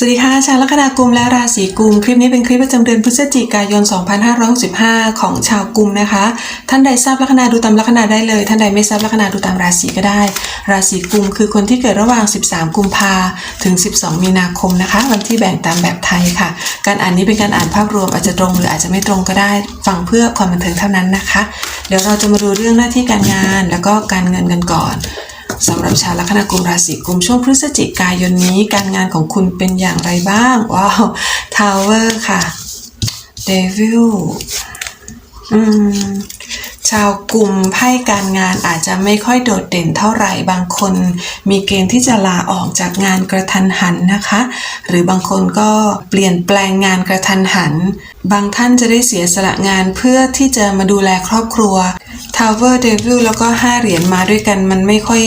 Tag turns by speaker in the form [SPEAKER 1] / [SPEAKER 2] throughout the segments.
[SPEAKER 1] สวัสดีค่ะชาวลัคนากุมและราศีกุมคลิปนี้เป็นคลิปประจำเดือนพฤศจิกายน 2565 ของชาวกุมนะคะ ท่านใดทราบลัคนาดูตามลัคนาได้เลย ท่านใดไม่ทราบลัคนาดูตามราศีก็ได้ ราศีกุมคือคนที่เกิดระหว่าง 13 กุมภาถึง 12 มีนาคมนะคะ วันที่แบ่งตามแบบไทยค่ะ การอ่านนี้เป็นการอ่านภาพรวมอาจจะตรงหรืออาจจะไม่ตรงก็ได้ฟังเพื่อความบันเทิงเท่านั้นนะคะ เดี๋ยวเราจะมาดูเรื่องหน้าที่การงานแล้วก็การเงินกันก่อน สำหรับชาวลัคนากุมราศีกุมช่วงพฤศจิกายนนี้ การงานของคุณเป็นอย่างไรบ้าง ว้าวทาวเวอร์ค่ะเดวิลอืมชาวกลุ่มไพ่การงานอาจจะไม่ค่อยโดดเด่นเท่าไหร่บางคน มีเกณฑ์ที่จะลาออกจากงานกระทันหันนะคะ หรือบางคนก็เปลี่ยนแปลงงานกระทันหัน บางท่านจะได้เสียสละงานเพื่อที่จะมาดูแลครอบครัว Tower Devil แล้วก็ห้าเหรียญมาด้วยกันมันไม่ค่อย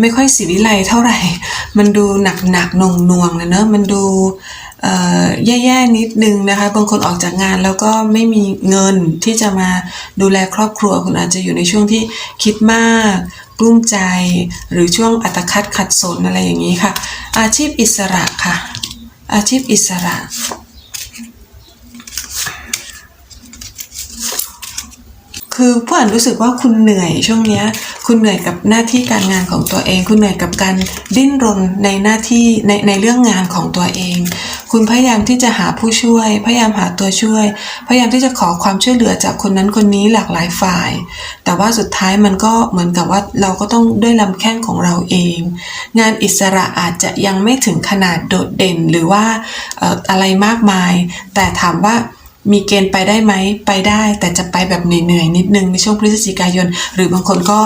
[SPEAKER 1] ไม่ค่อยสิวิไลเท่าไหร่ มันดูหนักหนักนงน่วงนะเนอะมันดูเอ่แย่ๆนิดนึงนะคะ บางคนออกจากงานแล้วก็ไม่มีเงินที่จะมาดูแลครอบครัวคุณอาจจะอยู่ในช่วงที่คิดมากกลุ้มใจ หรือช่วงอัตคัดขัดสนอะไรอย่างนี้ค่ะ อาชีพอิสระค่ะ อาชีพอิสระ คือผู้อ่านรู้สึกว่าคุณเหนื่อยช่วงนี้คุณเหนื่อยกับหน้าที่การงานของตัวเอง คุณเหนื่อยกับการดิ้นรนในหน้าที่ในในเรื่องงานของตัวเอง คุณพยายามที่จะหาผู้ช่วย พยายามหาตัวช่วย พยายามที่จะขอความช่วยเหลือจากคนนั้นคนนี้หลากหลายฝ่าย แต่ว่าสุดท้ายมันก็เหมือนกับว่าเราก็ต้องด้วยลำแข้งของเราเอง งานอิสระอาจจะยังไม่ถึงขนาดโดดเด่นหรือว่าอะไรมากมาย แต่ถามว่า มีเกณฑ์ไปได้ไหมไปได้ แต่จะไปแบบเหนื่อยๆนิดนึงในช่วงพฤศจิกายน หรือบางคนก็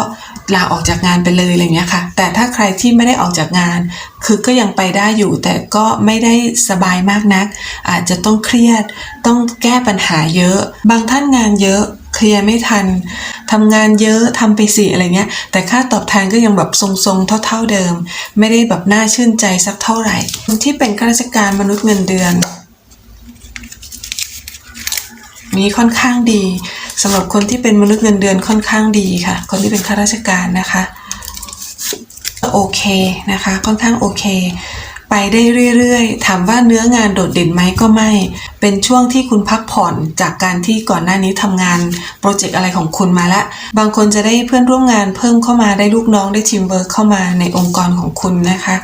[SPEAKER 1] ลาออกจากงานไปเลยอะไรเงี้ยค่ะ แต่ถ้าใครที่ไม่ได้ออกจากงาน คือก็ยังไปได้อยู่ แต่ก็ไม่ได้สบายมากนัก อาจจะต้องเครียดต้องแก้ปัญหาเยอะ บางท่านงานเยอะเคลียร์ไม่ทันทำงานเยอะทำไปสิอะไรเงี้ย แต่ค่าตอบแทนก็ยังแบบทรงๆ เท่า ๆเดิม ไม่ได้แบบน่าชื่นใจสักเท่าไหร่ ที่เป็นข้าราชการมนุษย์เงินเดือน นี้ค่อนข้างดีสำหรับคนที่เป็นมนุษย์เงินเดือนค่อนข้างดีค่ะ คนที่เป็นข้าราชการนะคะโอเคนะคะ ค่อนข้างโอเค ไปได้เรื่อยๆ ถามว่าเนื้องานโดดเด่นไหมก็ไม่ เป็นช่วงที่คุณพักผ่อนจากการที่ก่อนหน้านี้ทำงานโปรเจกต์อะไรของคุณมาละ บางคนจะได้เพื่อนร่วมงานเพิ่มเข้ามาได้ลูกน้องได้ทีมเวิร์กเข้ามาในองค์กรของคุณนะคะ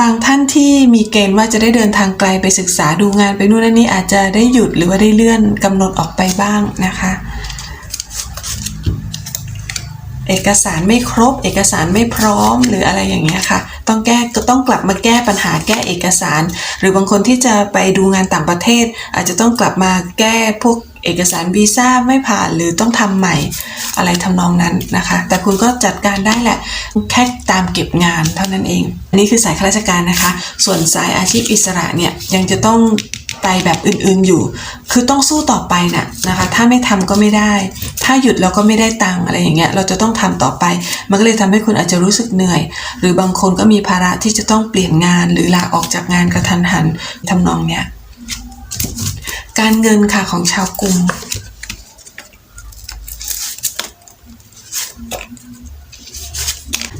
[SPEAKER 1] บางท่านที่มีเกณฑ์ว่าจะได้เดินทางไกลไปศึกษาดูงานไปนู่นนั่นนี่อาจจะได้หยุดหรือว่าได้เลื่อนกำหนดออกไปบ้างนะคะ เอกสารไม่ครบ เอกสารไม่พร้อมหรืออะไรอย่างเงี้ยค่ะ ต้องแก้ก็ต้องกลับมาแก้ปัญหาแก้เอกสาร หรือบางคนที่จะไปดูงานต่างประเทศ อาจจะต้องกลับมาแก้พวก เอกสารวีซ่าไม่ผ่านหรือต้องทำใหม่อะไรทำนองนั้นนะคะ แต่คุณก็จัดการได้แหละแค่ตามเก็บงานเท่านั้นเองอันนี้คือสายข้าราชการนะคะ ส่วนสายอาชีพอิสระเนี่ยยังจะต้องไปแบบอื่นๆอยู่ คือต้องสู้ต่อไปน่ะนะคะ ถ้าไม่ทำก็ไม่ได้ ถ้าหยุดแล้วก็ไม่ได้ตังอะไรอย่างเงี้ย เราจะต้องทำต่อไป มันก็เลยทำให้คุณอาจจะรู้สึกเหนื่อย หรือบางคนก็มีภาระที่จะต้องเปลี่ยนงานหรือลาออกจากงานกระทันหันทำนองเนี้ย การเงินค่ะของชาวกรุง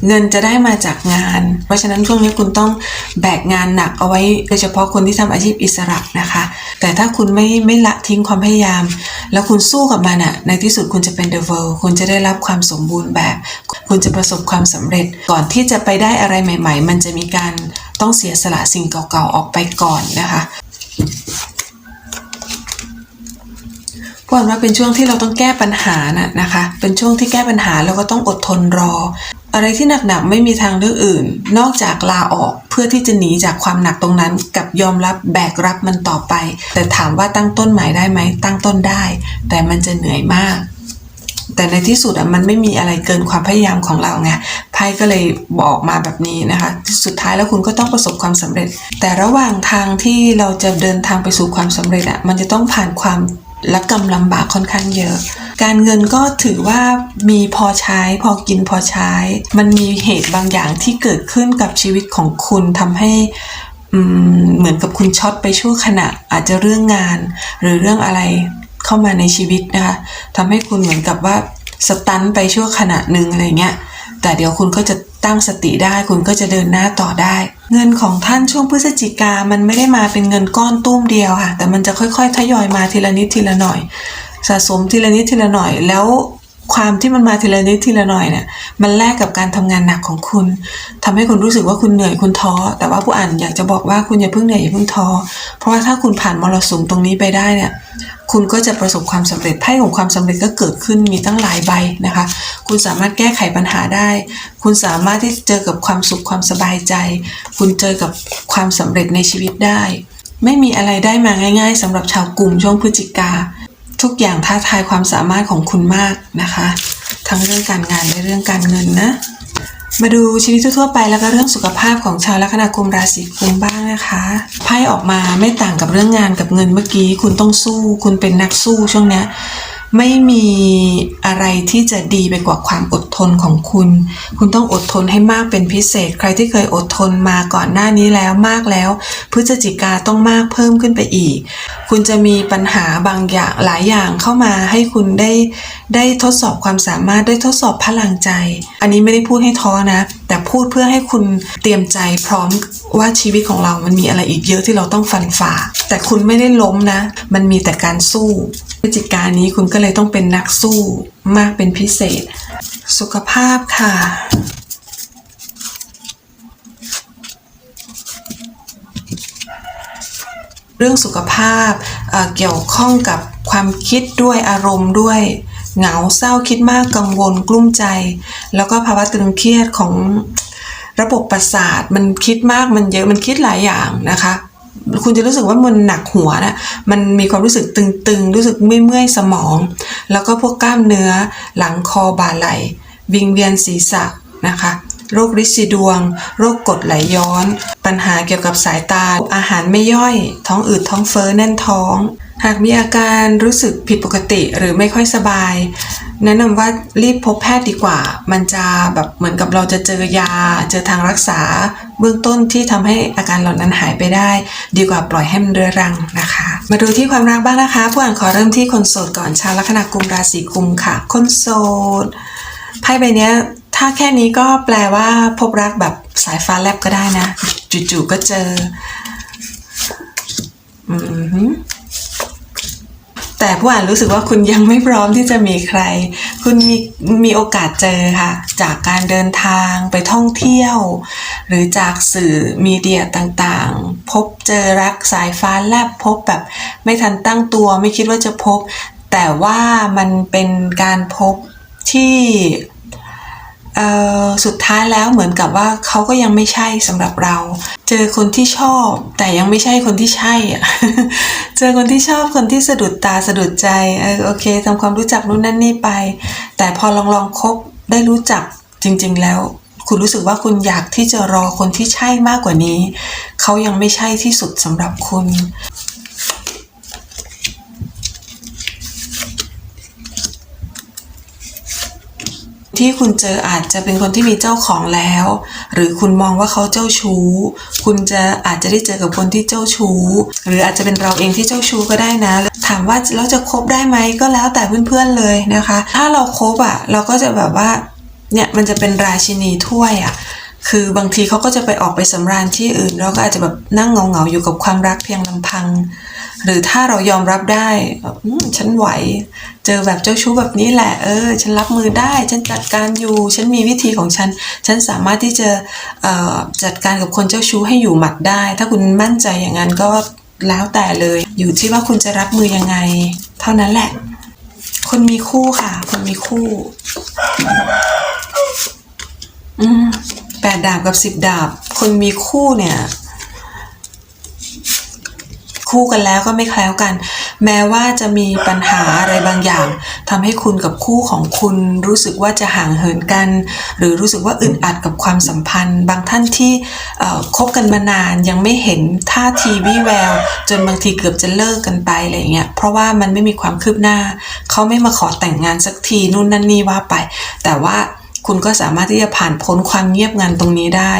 [SPEAKER 1] เงินจะได้มาจากงาน เพราะฉะนั้นช่วงนี้คุณต้องแบกงานหนักเอาไว้โดยเฉพาะคนที่ทำอาชีพอิสระนะคะ แต่ถ้าคุณไม่ไม่ละทิ้งความพยายาม แล้วคุณสู้กับมันอะในที่สุดคุณจะเป็นเดอะเวิลด์คุณจะได้รับความสมบูรณ์แบบ คุณจะประสบความสำเร็จ ก่อนที่จะไปได้อะไรใหม่ ๆ มันจะมีการต้องเสียสละสิ่งเก่าๆออกไปก่อนนะคะ พวกว่าเป็นช่วงที่เราต้องแก้ปัญหาน่ะนะคะ เป็นช่วงที่แก้ปัญหาแล้วก็ต้องอดทนรอ อะไรที่หนักๆไม่มีทางเลือกอื่น นอกจากลาออกเพื่อที่จะหนีจากความหนักตรงนั้น กับยอมรับแบกรับมันต่อไป แต่ถามว่าตั้งต้นหมายได้ไหมตั้งต้นได้ แต่มันจะเหนื่อยมาก แต่ในที่สุดอะมันไม่มีอะไรเกินความพยายามของเราไงไพ่ก็เลยบอกมาแบบนี้นะคะ สุดท้ายแล้วคุณก็ต้องประสบความสำเร็จ แต่ระหว่างทางที่เราจะเดินทางไปสู่ความสำเร็จอะมันจะต้องผ่านความ และกำลำบากค่อนข้างเยอะ การเงินก็ถือว่ามีพอใช้พอกินพอใช้ มันมีเหตุบางอย่างที่เกิดขึ้นกับชีวิตของคุณทำให้เหมือนกับคุณช็อตไปชั่วขณะอาจจะเรื่องงาน หรือเรื่องอะไรเข้ามาในชีวิตนะคะทำให้คุณเหมือนกับว่าสตันไปชั่วขณะหนึ่งอะไรเงี้ย แต่เดี๋ยวคุณก็จะตั้งสติได้คุณก็จะเดินหน้าต่อได้ เงินของท่านช่วงพฤศจิกามันไม่ได้มาเป็นเงินก้อนตุ้มเดียวค่ะ แต่มันจะค่อยๆ ทยอยมาทีละนิดทีละหน่อย สะสมทีละนิดทีละหน่อยแล้ว ความที่มันมาทีละนิดทีละหน่อยเนี่ย มันแลกกับการทำงานหนักของคุณทำให้คุณรู้สึกว่าคุณเหนื่อยคุณท้อ แต่ว่าผู้อ่านอยากจะบอกว่าคุณอย่าเพิ่งเหนื่อยอย่าเพิ่งท้อ เพราะว่าถ้าคุณผ่านมรสุมตรงนี้ไปได้เนี่ย คุณก็จะประสบความสำเร็จไพ่ของความสำเร็จก็เกิดขึ้นมีตั้งหลายใบนะคะ คุณสามารถแก้ไขปัญหาได้ คุณสามารถที่เจอกับความสุขความสบายใจ คุณเจอกับความสำเร็จในชีวิตได้ ไม่มีอะไรได้มาง่าย ๆสำหรับชาวกลุ่มช่วงพฤศจิกา ทุกอย่างท้าทายความสามารถของคุณมากนะคะ ทั้งเรื่องการงานและเรื่องการเงินนะ มาดูชีวิตทั่วไปแล้วก็เรื่องสุขภาพของชาวลัคนากุมราศีกุมบ้างนะคะไพ่ออกมาไม่ต่างกับเรื่องงานกับเงินเมื่อกี้ คุณต้องสู้ คุณเป็นนักสู้ช่วงเนี้ยไม่มีอะไรที่จะดีไปกว่าความอดทนของคุณ คุณต้องอดทนให้มากเป็นพิเศษ ใครที่เคยอดทนมาก่อนหน้านี้แล้วมากแล้ว พฤศจิกาต้องมากเพิ่มขึ้นไปอีกคุณจะมีปัญหาบางอย่างหลายอย่างเข้ามาให้คุณได้ได้ทดสอบความสามารถได้ทดสอบพลังใจ อันนี้ไม่ได้พูดให้ท้อนะ แต่พูดเพื่อให้คุณเตรียมใจพร้อมว่าชีวิตของเรามันมีอะไรอีกเยอะที่เราต้องฟันฝ่า แต่คุณไม่ได้ล้มนะ มันมีแต่การสู้พฤจิกายนนี้คุณก็เลยต้องเป็นนักสู้มากเป็นพิเศษ สุขภาพค่ะ เรื่องสุขภาพเเกี่ยวข้องกับความคิดด้วยอารมณ์ด้วยเหงาเศร้าคิดมากกังวลกลุ้มใจ แล้วก็ภาวะตึงเครียดของระบบประสาทมันคิดมากมันเยอะมันคิดหลายอย่างนะคะ คุณจะรู้สึกว่ามันหนักหัวนะมันมีความรู้สึกตึงๆ รู้สึกเมื่อยๆสมอง แล้วก็พวกกล้ามเนื้อหลังคอบ่าไหล่วิงเวียนศีรษะนะคะ โรคริดสีดวง โรคกรดไหลย้อน ปัญหาเกี่ยวกับสายตา อาหารไม่ย่อย ท้องอืดท้องเฟ้อแน่นท้อง หากมีอาการรู้สึกผิดปกติหรือไม่ค่อยสบาย แนะนำว่ารีบพบแพทย์ดีกว่า มันจะแบบเหมือนกับเราจะเจอยา เจอทางรักษา เบื้องต้นที่ทำให้อาการเหล่านั้นหายไปได้ ดีกว่าปล่อยให้มันเรื้อรังนะคะ มาดูที่ความรักบ้างนะคะ ผู้อ่านขอเริ่มที่คนโสดก่อนชาวลัคนากุมราศีกุมค่ะ คนโสดไพ่ใบนี้ ถ้าแค่นี้ก็แปลว่าพบรักแบบสายฟ้าแลบก็ได้นะ จู่ๆก็เจอ อือหือแต่ผู้อ่านรู้สึกว่าคุณยังไม่พร้อมที่จะมีใคร คุณมีมีโอกาสเจอค่ะ จากการเดินทางไปท่องเที่ยว หรือจากสื่อมีเดียต่างๆ พบเจอรักสายฟ้าแลบพบแบบไม่ทันตั้งตัวไม่คิดว่าจะพบ แต่ว่ามันเป็นการพบที่เสุดท้ายแล้วเหมือนกับว่าเขาก็ยังไม่ใช่สำหรับเรา เจอคนที่ชอบ แต่ยังไม่ใช่คนที่ใช่อะเจอคนที่ชอบคนที่สะดุดตาสะดุดใจเออโอเคทำความรู้จักนู่นนั่นนี่ไป แต่พอลองลองคบได้รู้จักจริง ๆ แล้ว คุณรู้สึกว่าคุณอยากที่จะรอคนที่ใช่มากกว่านี้ เขายังไม่ใช่ที่สุดสำหรับคุณ ที่คุณเจออาจจะเป็นคนที่มีเจ้าของแล้ว หรือคุณมองว่าเขาเจ้าชู้ คุณจะอาจจะได้เจอกับคนที่เจ้าชู้ หรืออาจจะเป็นเราเองที่เจ้าชู้ก็ได้นะ ถามว่าเราจะคบได้ไหมก็แล้วแต่เพื่อนๆเลยนะคะ ถ้าเราคบอะเราก็จะแบบว่าเนี่ยมันจะเป็นราชินีถ้วยอะ คือบางทีเขาก็จะไปออกไปสำราญที่อื่น เราก็อาจจะแบบนั่งเหงาๆอยู่กับความรักเพียงลำพัง หรือถ้าเรายอมรับได้แบบฉันไหว เจอแบบเจ้าชู้แบบนี้แหละ เออ ฉันรับมือได้ ฉันจัดการอยู่ ฉันมีวิธีของฉัน ฉันสามารถที่จะจัดการกับคนเจ้าชู้ให้อยู่หมัดได้ ถ้าคุณมั่นใจอย่างนั้นก็แล้วแต่เลย อยู่ที่ว่าคุณจะรับมือยังไง เท่านั้นแหละ คนมีคู่ค่ะ คนมีคู่ อืม แปดดาบกับสิบดาบ คนมีคู่เนี่ย คู่กันแล้วก็ไม่แคล้วกัน แม้ว่าจะมีปัญหาอะไรบางอย่างทำให้คุณกับคู่ของคุณรู้สึกว่าจะห่างเหินกัน หรือรู้สึกว่าอึดอัดกับความสัมพันธ์ บางท่านที่คบกันมานานยังไม่เห็นท่าทีวิแวว จนบางทีเกือบจะเลิกกันไปอะไรเงี้ยเพราะว่ามันไม่มีความคืบหน้า เขาไม่มาขอแต่งงานสักทีนู่นนั่นนี่ว่าไป แต่ว่า คุณก็สามารถที่จะผ่านพ้นความเงียบงันตรงนี้ได้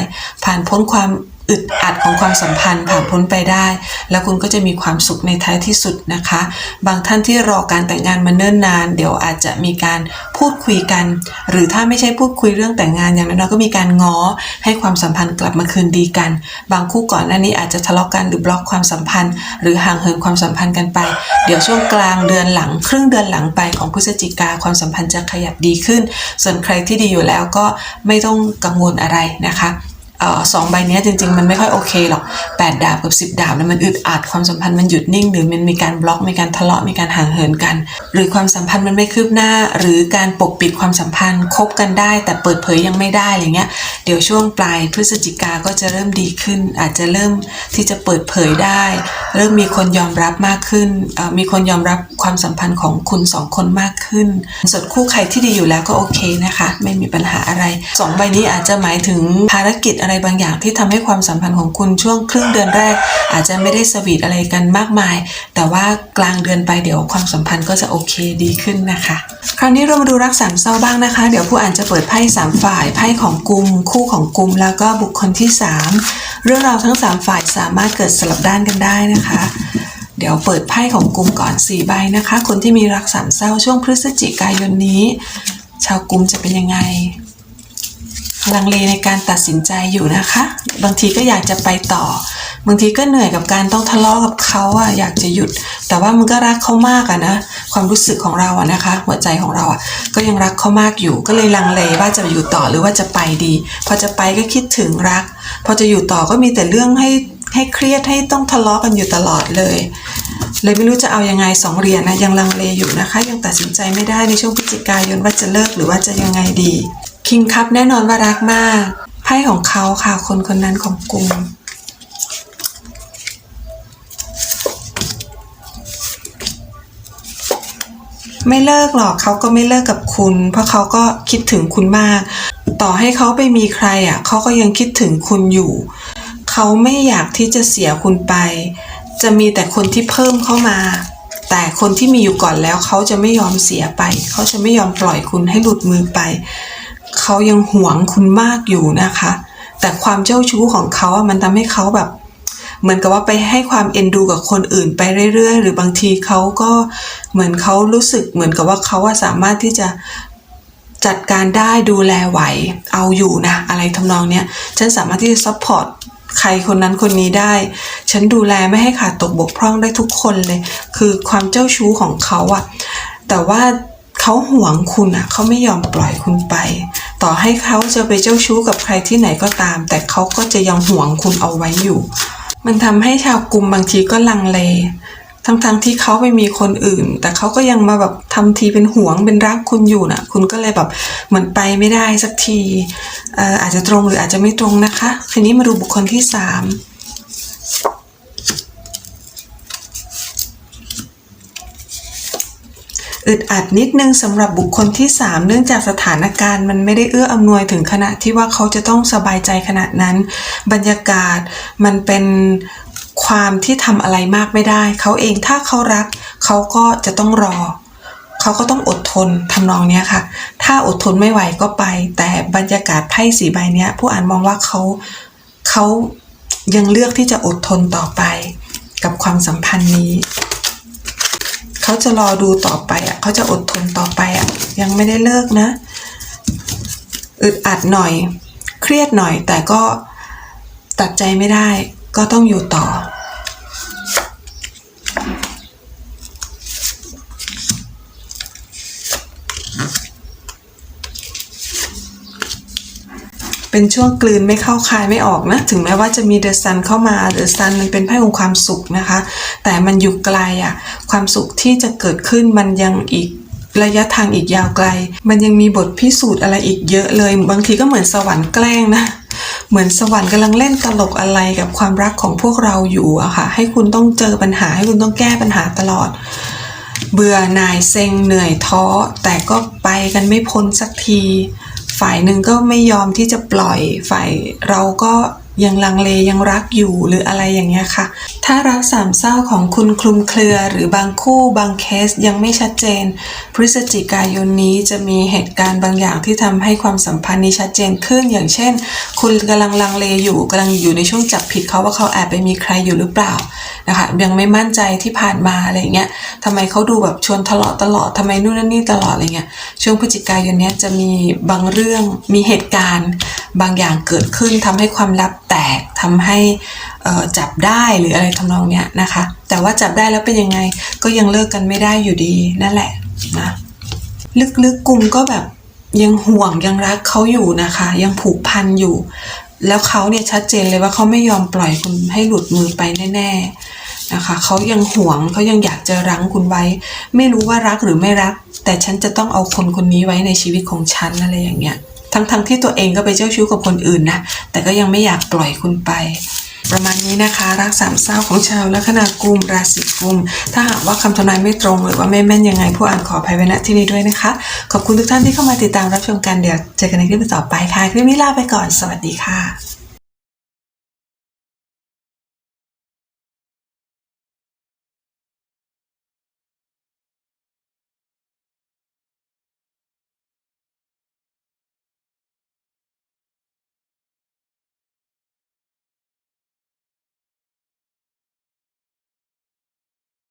[SPEAKER 1] ผ่านพ้นความ อึดอัดของความสัมพันธ์ผ่านพ้นไปได้ แล้วคุณก็จะมีความสุขในท้ายที่สุดนะคะ บางท่านที่รอการแต่งงานมาเนิ่นนาน เดี๋ยวอาจจะมีการพูดคุยกัน หรือถ้าไม่ใช่พูดคุยเรื่องแต่งงานอย่างน้อยๆก็มีการง้อให้ความสัมพันธ์กลับมาคืนดีกัน บางคู่ก่อนหน้านี้อาจจะทะเลาะกันหรือบล็อกความสัมพันธ์ หรือห่างเหินความสัมพันธ์กันไป เดี๋ยวช่วงกลางเดือนหลัง ครึ่งเดือนหลังไปของพฤศจิกาความสัมพันธ์จะขยับดีขึ้น ส่วนใครที่ดีอยู่แล้วก็ไม่ต้องกังวลอะไรนะคะ สองใบนี้จริง ๆ มันไม่ค่อยโอเคหรอก8ดาบกับ10ดาบแล้วมันอึดอัดความสัมพันธ์มันหยุดนิ่ง หรือมันมีการบล็อกมีการทะเลาะมีการห่างเหินกัน หรือความสัมพันธ์มันไม่คืบหน้า หรือการปกปิดความสัมพันธ์คบกันได้ แต่เปิดเผยยังไม่ได้อะไรเงี้ยเดี๋ยวช่วงปลายพฤศจิกาก็จะเริ่มดีขึ้น อาจจะเริ่มที่จะเปิดเผยได้ เริ่มมีคนยอมรับมากขึ้นมีคนยอมรับความสัมพันธ์ของคุณสองคนมากขึ้นส่วนคู่ใครที่ดีอยู่แล้วก็โอเคนะคะ ไม่มีปัญหาอะไรสองใบนี้อาจจะหมายถึงภารกิจอะไรบางอย่างที่ทำให้ความสัมพันธ์ของคุณช่วงครึ่งเดือนแรก อาจจะไม่ได้สวีทอะไรกันมากมาย แต่ว่ากลางเดือนไปเดี๋ยวความสัมพันธ์ก็จะโอเคดีขึ้นนะคะ คราวนี้เรามาดูรักสามเศร้าบ้างนะคะ เดี๋ยวผู้อ่านจะเปิดไพ่สามฝ่ายไพ่ของกลุ่มคู่ของกลุ่มแล้วก็บุคคลที่สามเรื่องราวทั้งสามฝ่ายสามารถเกิดสลับด้านกันได้นะคะเดี๋ยวเปิดไพ่ของกลุ่มก่อน4ใบนะคะ คนที่มีรักสามเศร้าช่วงพฤศจิกายนนี้ ชาวกลุ่มจะเป็นยังไง ลังเลในการตัดสินใจอยู่นะคะ บางทีก็อยากจะไปต่อ บางทีก็เหนื่อยกับการต้องทะเลาะกับเขาอะอยากจะหยุด แต่ว่ามันก็รักเขามากอะนะ ความรู้สึกของเราอะนะคะ หัวใจของเราอะก็ยังรักเขามากอยู่ ก็เลยลังเลว่าจะอยู่ต่อหรือว่าจะไปดี พอจะไปก็คิดถึงรัก พอจะอยู่ต่อก็มีแต่เรื่องให้ให้เครียดให้ต้องทะเลาะกันอยู่ตลอดเลย เลยไม่รู้จะเอายังไงสองเหรียญนะยังลังเลอยู่นะคะ ยังตัดสินใจไม่ได้ในช่วงพฤศจิกายนว่าจะเลิกหรือว่าจะยังไงดี คิงคัพแน่นอนว่ารักมาก ไพ่ของเขาค่ะ คนคนนั้นของกลุ่มไม่เลิกหรอกเขาก็ไม่เลิกกับคุณ เพราะเขาก็คิดถึงคุณมาก ต่อให้เขาไปมีใครอะเขาก็ยังคิดถึงคุณอยู่ เขาไม่อยากที่จะเสียคุณไป จะมีแต่คนที่เพิ่มเข้ามา แต่คนที่มีอยู่ก่อนแล้วเขาจะไม่ยอมเสียไป เขาจะไม่ยอมปล่อยคุณให้หลุดมือไป เขายังหวงคุณมากอยู่นะคะ แต่ความเจ้าชู้ของเขาอะมันทำให้เขาแบบ เหมือนกับว่าไปให้ความเอ็นดูกับคนอื่นไปเรื่อย ๆ หรือบางทีเขาก็เหมือนเขารู้สึกเหมือนกับว่าเขาอะสามารถที่จะจัดการได้ดูแลไหวเอาอยู่นะ อะไรทำนองเนี้ยฉันสามารถที่จะซัพพอร์ตใครคนนั้นคนนี้ได้ ฉันดูแลไม่ให้ขาดตกบกพร่องได้ทุกคนเลย คือความเจ้าชู้ของเขาอะแต่ว่าเขาห่วงคุณอะเขาไม่ยอมปล่อยคุณไป ต่อให้เขาจะไปเจ้าชู้กับใครที่ไหนก็ตาม แต่เขาก็จะยังห่วงคุณเอาไว้อยู่ มันทำให้ชาวกลุ่มบางทีก็ลังเล ทั้งๆทที่เขาไปมีคนอื่น แต่เขาก็ยังมาแบบทำทีเป็นห่วงเป็นรักคุณอยู่นะคุณก็เลยแบบเหมือนไปไม่ได้สักทีเอ่ออาจจะตรงหรืออาจจะไม่ตรงนะคะ ทีนี้มาดูบุคคลที่สาม อึดอัดนิดนึงสำหรับบุคคลที่ 3 เนื่องจากสถานการณ์มันไม่ได้เอื้ออำนวยถึงขนาดที่ว่าเขาจะต้องสบายใจขนาดนั้น บรรยากาศมันเป็นความที่ทำอะไรมากไม่ได้ เขาเองถ้าเขารัก เขาก็จะต้องรอ เขาก็ต้องอดทนทำนองนี้ค่ะ ถ้าอดทนไม่ไหวก็ไป แต่บรรยากาศไพ่สีใบเนี้ยผู้อ่านมองว่าเขาเขายังเลือกที่จะอดทนต่อไปกับความสัมพันธ์นี้ เขาจะรอดูต่อไปอะเขาจะอดทนต่อไปอะยังไม่ได้เลิกนะ อึดอัดหน่อย เครียดหน่อยแต่ก็ตัดใจไม่ได้ก็ต้องอยู่ต่อ เป็นช่วงกลืนไม่เข้าคายไม่ออกนะ ถึงแม้ว่าจะมีเดอะซันเข้ามาเดอะซันมันเป็นไพ่ของความสุขนะคะ แต่มันอยู่ไกลอะ่ะ ความสุขที่จะเกิดขึ้นมันยังอีกระยะทางอีกยาวไกล มันยังมีบทพิสูจน์อะไรอีกเยอะเลย บางทีก็เหมือนสวรรค์แกล้งนะเหมือนสวรรค์กำลังเล่นตลกอะไรกับความรักของพวกเราอยู่อะค่ะ ให้คุณต้องเจอปัญหาให้คุณต้องแก้ปัญหาตลอด เบื่อหน่ายเซ็งเหนื่อยท้อ แต่ก็ไปกันไม่พ้นสักที ฝ่ายหนึ่งก็ไม่ยอมที่จะปล่อยฝ่ายเราก็ยังลังเลยังรักอยู่หรืออะไรอย่างเงี้ยค่ะ ถ้ารักสามเศร้าของคุณคลุมเครือ หรือบางคู่บางเคสยังไม่ชัดเจน พฤศจิกายนนี้จะมีเหตุการณ์บางอย่างที่ทำให้ความสัมพันธ์นี้ชัดเจนขึ้น อย่างเช่น คุณกำลังลังเลอยู่กำลังอยู่ในช่วงจับผิดเขาว่าเขาแอบไปมีใครอยู่หรือเปล่า นะคะยังไม่มั่นใจที่ผ่านมาอะไรเงี้ยทำไมเขาดูแบบชวนทะเลาะตลอดทำไมนู่นนี่ตลอดอะไรเงี้ยช่วงพฤศจิกายนเนี้ยจะมีบางเรื่องมีเหตุการณ์ บางอย่างเกิดขึ้นทำให้ความลับแตกทำให้จับได้หรืออะไรทำนองเนี้ยนะคะ แต่ว่าจับได้แล้วเป็นยังไงก็ยังเลิกกันไม่ได้อยู่ดีนั่นแหละนะลึกๆกลุ่มก็แบบยังห่วงยังรักเขาอยู่นะคะ ยังผูกพันอยู่ แล้วเขาเนี่ยชัดเจนเลยว่าเขาไม่ยอมปล่อยคุณให้หลุดมือไปแน่ๆ นะคะเขายังหวงเขายังอยากจะรั้งคุณไว้ ไม่รู้ว่ารักหรือไม่รัก แต่ฉันจะต้องเอาคนคนนี้ไว้ในชีวิตของฉันอะไรอย่างเงี้ยทั้งๆทที่ตัวเองก็ไปเจ้าชู้กับคนอื่นนะแต่ก็ยังไม่อยากปล่อยคุณไปประมาณนี้นะคะรักสามเศร้าของชาวลัคนากุมราศีกุม ถ้าหากว่าคำทำนายไม่ตรงหรือว่าไม่แม่นยังไงผู้อ่านขออภัยไว้ณที่นี้ด้วยนะคะ ขอบคุณทุกท่านที่เข้ามาติดตามรับชมกันเดี๋ยวเจอกันในคลิปต่อไปค่ะ คลิปนี้ลาไปก่อนสวัสดีค่ะ